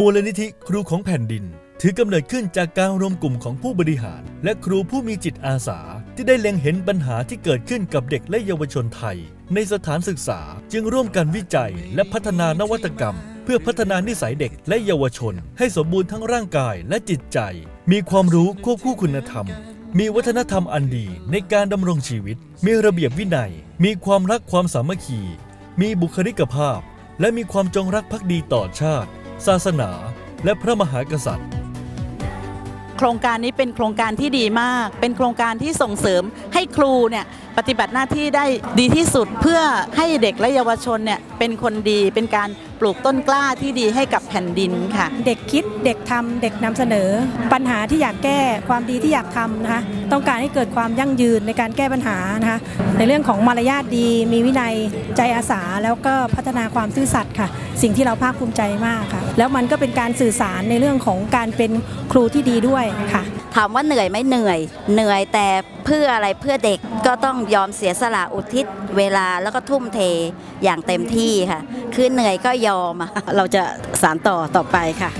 มูลนิธิครูของแผ่นดิน ถือกำเนิดขึ้นจากการรวมกลุ่มของผู้บริหาร และครูผู้มีจิตอาสา ที่ได้เล็งเห็นปัญหาที่เกิดขึ้นกับเด็กและเยาวชนไทย ในสถานศึกษาจึงร่วมกันวิจัย และพัฒนานวัตกรรม เพื่อพัฒนานิสัยเด็กและเยาวชน ให้สมบูรณ์ทั้งร่างกายและจิตใจ มีความรู้ควบคู่คุณธรรม มีวัฒนธรรมอันดีในการดำรงชีวิต มีระเบียบวินัย มีความรักความสามัคคี มีบุคลิกภาพ และมีความจงรักภักดีต่อชาติ ศาสนา และพระมหากษัตริย์ โครงการนี้เป็นโครงการที่ดีมาก เป็นโครงการที่ส่งเสริมให้ครูเนี่ย ปฏิบัติหน้าที่ได้ดีที่สุดเพื่อให้เด็กและเยาวชนเนี่ยเป็นคนดีเป็นการปลูกต้นกล้าที่ดีให้กับแผ่นดินค่ะ เด็กคิดเด็กทำเด็กนำเสนอ ปัญหาที่อยากแก้ความดีที่อยากทำนะคะต้องการให้เกิดความยั่งยืนในการแก้ปัญหานะคะในเรื่องของมารยาทดี มีวินัยใจอาสา แล้วก็พัฒนาความซื่อสัตย์ค่ะ สิ่งที่เราภาคภูมิใจมากค่ะ แล้วมันก็เป็นการสื่อสารในเรื่องของการเป็นครูที่ดีด้วยค่ะ ถามว่าเหนื่อยไหมเหนื่อย เหนื่อยแต่เพื่ออะไรเพื่อเด็กก็ต้องยอมเสียสละอุทิศเวลาแล้วก็ทุ่มเทอย่างเต็มที่ค่ะ คือเหนื่อยก็ยอมอะเราจะสานต่อต่อไปค่ะ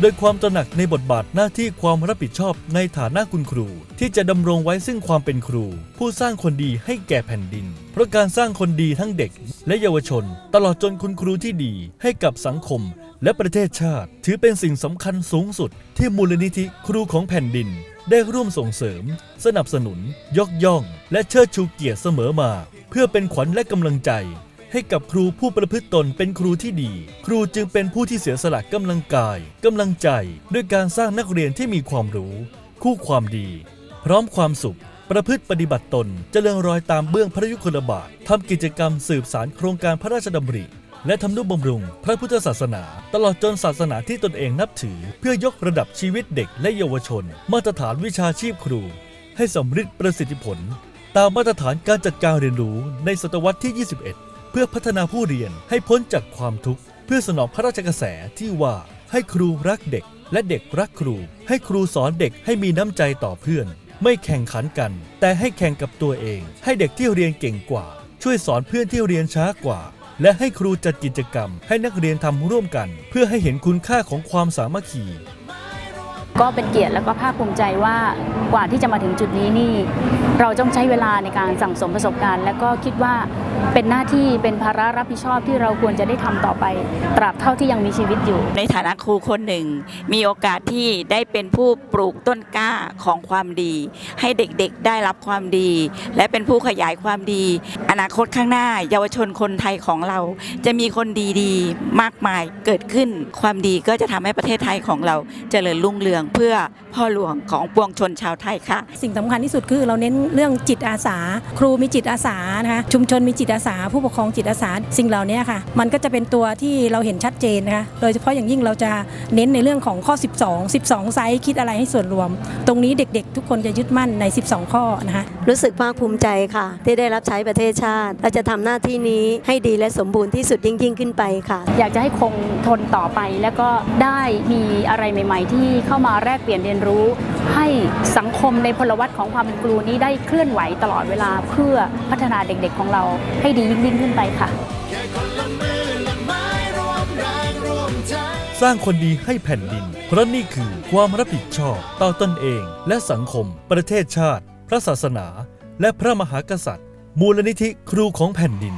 โดยความตระหนักในบทบาทหน้าที่ความรับผิดชอบในฐานะคุณครู ที่จะดำรงไว้ซึ่งความเป็นครู ผู้สร้างคนดีให้แก่แผ่นดิน เพราะการสร้างคนดีทั้งเด็ก และเยาวชน ตลอดจนคุณครูที่ดีให้กับสังคม และประเทศชาติ ถือเป็นสิ่งสำคัญสูงสุด ที่มูลนิธิครูของแผ่นดิน ได้ร่วมส่งเสริม สนับสนุน ยกย่อง และเชิดชูเกียรติเสมอมา เพื่อเป็นขวัญและกำลังใจ ให้กับครูผู้ประพฤติตนเป็นครูที่ดี ครูจึงเป็นผู้ที่เสียสละกำลังกายกำลังใจ ด้วยการสร้างนักเรียนที่มีความรู้ คู่ความดี พร้อมความสุขประพฤติปฏิบัติตนเจริญรอยตามเบื้องพระยุคลบาททำกิจกรรมสืบสารโครงการพระราชดำริ และทำนุบำรุง พระพุทธศาสนา ตลอดจนศาสนาที่ตนเองนับถือ เพื่อยกระดับชีวิตเด็กและเยาวชน มาตรฐานวิชาชีพครู ให้สำเร็จประสิทธิผล ตามมาตรฐานการจัดการเรียนรู้ในศตวรรษที่ 21 เพื่อพัฒนาผู้เรียนให้พ้นจากความทุกข์ เพื่อสนองพระราชกระแสที่ว่าให้ครูรักเด็ก และเด็กรักครู ให้ครูสอนเด็กให้มีน้ำใจต่อเพื่อน ไม่แข่งขันกัน แต่ให้แข่งกับตัวเอง ให้เด็กที่เรียนเก่งกว่า ช่วยสอนเพื่อนที่เรียนช้ากว่า และให้ครูจัดกิจกรรม ให้นักเรียนทำร่วมกัน เพื่อให้เห็นคุณค่าของความสามัคคี ก็เป็นเกียรติและก็ภาคภูมิใจว่ากว่าที่จะมาถึงจุดนี้นี่ เราต้องใช้เวลาในการสั่งสมประสบการณ์ และก็คิดว่าเป็นหน้าที่เป็นภาระรับผิดชอบที่เราควรจะได้ทำต่อไป ตราบเท่าที่ยังมีชีวิตอยู่ ในฐานะครูคนหนึ่ง มีโอกาสที่ได้เป็นผู้ปลูกต้นกล้าของความดี ให้เด็กๆได้รับความดี และเป็นผู้ขยายความดี อนาคตข้างหน้า เยาวชนคนไทยของเรา จะมีคนดีๆ มากมายเกิดขึ้นความดีก็จะทำให้ประเทศไทยของเราเจริญรุ่งเรืองเพื่อพ่อหลวงของปวงชนชาวไทยค่ะ สิ่งสำคัญที่สุดคือเราเน้นเรื่องจิตอาสา ครูมีจิตอาสานะคะชุมชนมีจิตอาสา ผู้ปกครองจิตอาสา สิ่งเหล่านี้ค่ะ มันก็จะเป็นตัวที่เราเห็นชัดเจนนะคะโดยเฉพาะอย่างยิ่งเราจะเน้นในเรื่องของข้อ 12 12 ไซส์คิดอะไรให้ส่วนรวม ตรงนี้เด็กๆ ทุกคนจะยึดมั่นใน 12 ข้อนะคะรู้สึกภาคภูมิใจค่ะ ที่ได้รับใช้ประเทศชาติและจะทำหน้าที่นี้ให้ดีและสมบูรณ์ที่สุดยิ่งยิ่งขึ้นไปค่ะ อยากจะให้คงทนต่อไปแล้วก็ได้มีอะไรใหม่ ๆ ที่เข้ามาแลกเปลี่ยนเรียนรู้ ให้สังคมในพลวัตของความเป็นครูนี้ได้เคลื่อนไหวตลอดเวลาเพื่อพัฒนาเด็กๆของเราให้ดียิ่งยิ่งขึ้นไปค่ะสร้างคนดีให้แผ่นดิน เพราะนี่คือความรับผิดชอบต่อตนเองและสังคมประเทศชาติ พระศาสนา และพระมหากษัตริย์ มูลนิธิครูของแผ่นดิน